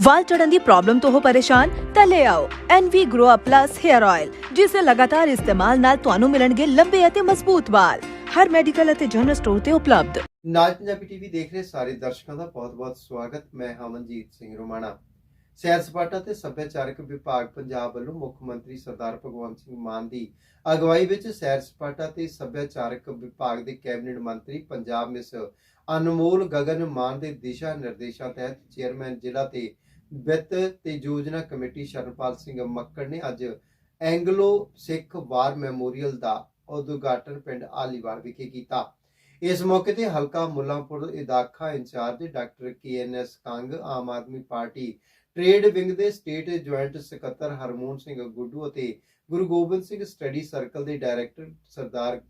ਵਾਲ ਝੜਨ ਦੀ problem ਤੋਂ ਹੋ ਪਰੇਸ਼ਾਨ, ਤਾਂ ਲੈ ਆਓ NV Grow Up Plus Hair Oil ਜਿਸ ਦੇ ਲਗਾਤਾਰ ਇਸਤੇਮਾਲ ਨਾਲ ਤੁਹਾਨੂੰ ਮਿਲਣਗੇ ਲੰਬੇ ਅਤੇ ਮਜ਼ਬੂਤ ਵਾਲ। ਹਰ ਮੈਡੀਕਲ ਅਤੇ ਜਨਰਲ ਸਟੋਰ ਤੇ ਉਪਲਬਧ। ਨਾਜ ਪੰਜਾਬੀ ਟੀਵੀ ਦੇਖ ਰਹੇ ਸਾਰੇ ਦਰਸ਼ਕਾਂ ਦਾ ਬਹੁਤ-ਬਹੁਤ ਸਵਾਗਤ। ਮੈਂ ਹਮਨਜੀਤ ਸਿੰਘ ਰੋਮਾਣਾ। ਸੈਰ ਸਪਾਟਾ ਤੇ ਸੱਭਿਆਚਾਰਕ ਵਿਭਾਗ ਪੰਜਾਬ ਵੱਲੋਂ ਮੁੱਖ ਮੰਤਰੀ ਸਰਦਾਰ ਭਗਵੰਤ ਸਿੰਘ ਮਾਨ ਦੀ ਅਗਵਾਈ ਵਿੱਚ ਸੈਰ ਸਪਾਟਾ ਤੇ ਸੱਭਿਆਚਾਰਕ ਵਿਭਾਗ ਦੇ ਕੈਬਨਿਟ ਮੰਤਰੀ ਪੰਜਾਬ ਮਿਸ ਅਨਮੋਲ ਗਗਨ ਮਾਨ ਦੇ ਦਿਸ਼ਾ ਨਿਰਦੇਸ਼ਾਂ ਤਹਿਤ ਚੇਅਰਮੈਨ ਜ਼ਿਲ੍ਹਾ ਤੇ ਵਿੱਤ ਤੇ ਯੋਜਨਾ ਕਮੇਟੀ ਸ਼ਰਨਪਾਲ ਸਿੰਘ ਮੱਕੜ ਨੇ ਅੱਜ ਐਂਗਲੋ ਸਿੱਖ ਵਾਰ ਮੈਮੋਰੀਅਲ ਦਾ ਉਦਘਾਟਨ ਪਿੰਡ ਆਲੀਵਾਲ ਵਿਖੇ ਕੀਤਾ। ਇਸ ਮੌਕੇ ਤੇ ਹਲਕਾ Mullanpur ਇਦਾਖਾ incharge doctor KNS Kang, Aam Aadmi party trade wing ਦੇ ਸਟੇਟ ਜੁਆਇੰਟ ਸਕੱਤਰ ਹਰਮੋਨ ਸਿੰਘ ਗੁੱਡੂ ਅਤੇ ਗੁਰੂ ਗੋਬਿੰਦ ਸਿੰਘ ਸਟੱਡੀ ਸਰਕਲ ਦੇ ਡਾਇਰੈਕਟਰ ਸਰਦਾਰ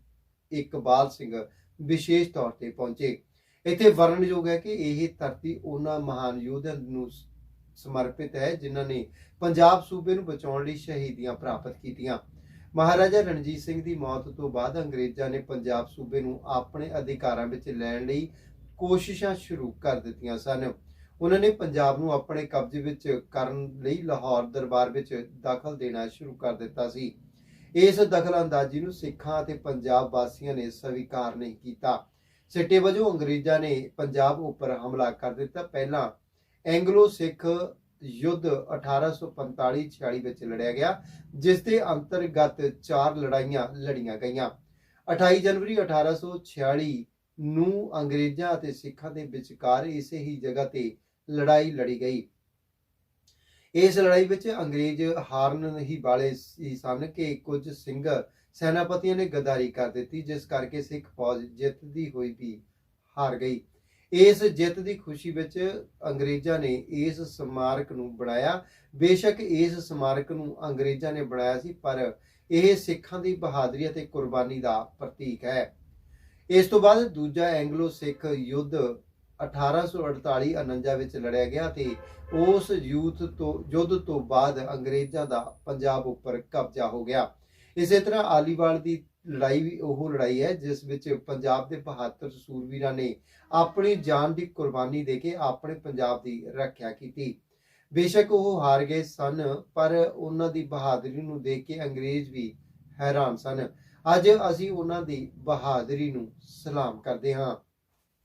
ਇਕਬਾਲ ਸਿੰਘ ਵਿਸ਼ੇਸ਼ ਤੌਰ ਤੇ ਪਹੁੰਚੇ। ਇੱਥੇ ਵਰਣਨਯੋਗ ਹੈ ਕਿ ਇਹ ਧਰਤੀ ਉਹਨਾਂ ਮਹਾਨ ਯੋਧਿਆਂ ਨੂੰ ਸਮਰਪਿਤ ਹੈ, ਜਿਨ੍ਹਾਂ ਨੇ ਪੰਜਾਬ ਸੂਬੇ ਨੂੰ ਬਚਾਉਣ ਲਈ ਸ਼ਹੀਦੀਆਂ ਪ੍ਰਾਪਤ ਕੀਤੀਆਂ। ਮਹਾਰਾਜਾ ਰਣਜੀਤ ਸਿੰਘ ਦੀ ਮੌਤ ਤੋਂ ਬਾਅਦ ਅੰਗਰੇਜ਼ਾਂ ਨੇ ਪੰਜਾਬ ਸੂਬੇ ਨੂੰ ਆਪਣੇ ਅਧਿਕਾਰਾਂ ਵਿੱਚ ਲੈਣ ਲਈ ਕੋਸ਼ਿਸ਼ਾਂ ਸ਼ੁਰੂ ਕਰ ਦਿੱਤੀਆਂ ਸਨ। ਉਹਨਾਂ ਨੇ ਪੰਜਾਬ ਨੂੰ ਆਪਣੇ ਕਬਜ਼ੇ ਵਿੱਚ ਕਰਨ ਲਈ ਲਾਹੌਰ ਦਰਬਾਰ ਵਿੱਚ ਦਖਲ ਦੇਣਾ ਸ਼ੁਰੂ ਕਰ ਦਿੱਤਾ ਸੀ। ਇਸ ਦਖਲਅੰਦਾਜ਼ੀ ਨੂੰ ਸਿੱਖਾਂ ਅਤੇ ਪੰਜਾਬ ਵਾਸੀਆਂ ਨੇ ਸਵੀਕਾਰ ਨਹੀਂ ਕੀਤਾ। ਸਿੱਟੇ ਵਜੋਂ ਅੰਗਰੇਜ਼ਾਂ ਨੇ ਪੰਜਾਬ ਉੱਪਰ ਹਮਲਾ ਕਰ ਦਿੱਤਾ। ਪਹਿਲਾਂ ਐਂਗਲੋ ਸਿੱਖ ਯੁੱਧ 1845-46 ਵਿੱਚ ਲੜਿਆ ਗਿਆ, ਜਿਸ ਦੇ ਅੰਤਰਗਤ ਚਾਰ ਲੜਾਈਆਂ ਲੜੀਆਂ ਗਈਆਂ। 28 ਜਨਵਰੀ 1846 ਨੂੰ ਅੰਗਰੇਜ਼ਾਂ ਅਤੇ ਸਿੱਖਾਂ ਦੇ ਵਿਚਕਾਰ ਇਸੇ ਹੀ ਜਗ੍ਹਾ ਤੇ ਲੜਾਈ ਲੜੀ ਗਈ। ਇਸ ਲੜਾਈ ਵਿੱਚ ਅੰਗਰੇਜ਼ ਹਾਰਨ ਹੀ ਵਾਲੇ ਹੀ ਸਨ ਕਿ ਕੁਝ ਸਿੰਘ ਸੈਨਾਪਤੀਆਂ ਨੇ ਗਦਾਰੀ ਕਰ ਦਿੱਤੀ, ਜਿਸ ਕਰਕੇ ਸਿੱਖ ਫੌਜ ਜਿੱਤਦੀ ਹੋਈ ਵੀ ਹਾਰ ਗਈ। ਇਸ ਜਿੱਤ ਦੀ ਖੁਸ਼ੀ ਵਿੱਚ ਅੰਗਰੇਜ਼ਾਂ ਨੇ ਇਸ ਸਮਾਰਕ ਨੂੰ ਬਣਾਇਆ। ਬੇਸ਼ੱਕ ਇਸ ਸਮਾਰਕ ਨੂੰ ਅੰਗਰੇਜ਼ਾਂ ਨੇ ਬਣਾਇਆ ਸੀ, ਪਰ ਇਹ ਸਿੱਖਾਂ ਦੀ ਬਹਾਦਰੀ ਅਤੇ ਕੁਰਬਾਨੀ ਦਾ ਪ੍ਰਤੀਕ ਹੈ। ਇਸ ਤੋਂ ਬਾਅਦ ਦੂਜਾ ਐਂਗਲੋ ਸਿੱਖ ਯੁੱਧ 1848-49 ਵਿੱਚ ਲੜਿਆ ਗਿਆ ਤੇ ਉਸ ਯੂਥ ਤੋਂ, ਯੁੱਧ ਤੋਂ ਬਾਅਦ ਅੰਗਰੇਜ਼ਾਂ ਦਾ ਪੰਜਾਬ ਉੱਪਰ ਕਬਜ਼ਾ ਹੋ ਗਿਆ। ਇਸੇ ਤਰ੍ਹਾਂ ਆਲੀਵਾਲ ਦੀ ਲੜਾਈ ਵੀ ਉਹ ਲੜਾਈ ਹੈ, ਜਿਸ ਵਿੱਚ ਪੰਜਾਬ ਦੇ 72 ਸੂਰਵੀਰਾਂ ਨੇ ਆਪਣੀ ਜਾਨ ਦੀ ਕੁਰਬਾਨੀ ਦੇ ਕੇ ਆਪਣੇ ਪੰਜਾਬ ਦੀ ਰੱਖਿਆ ਕੀਤੀ। ਬੇਸ਼ੱਕ ਉਹ ਹਾਰ ਗਏ ਸਨ, ਪਰ ਉਹਨਾਂ ਦੀ ਬਹਾਦਰੀ ਨੂੰ ਦੇਖ ਕੇ ਅੰਗਰੇਜ਼ ਵੀ ਹੈਰਾਨ ਸਨ। ਅੱਜ ਅਸੀਂ ਉਹਨਾਂ ਦੀ ਬਹਾਦਰੀ ਨੂੰ ਸਲਾਮ ਕਰਦੇ ਹਾਂ।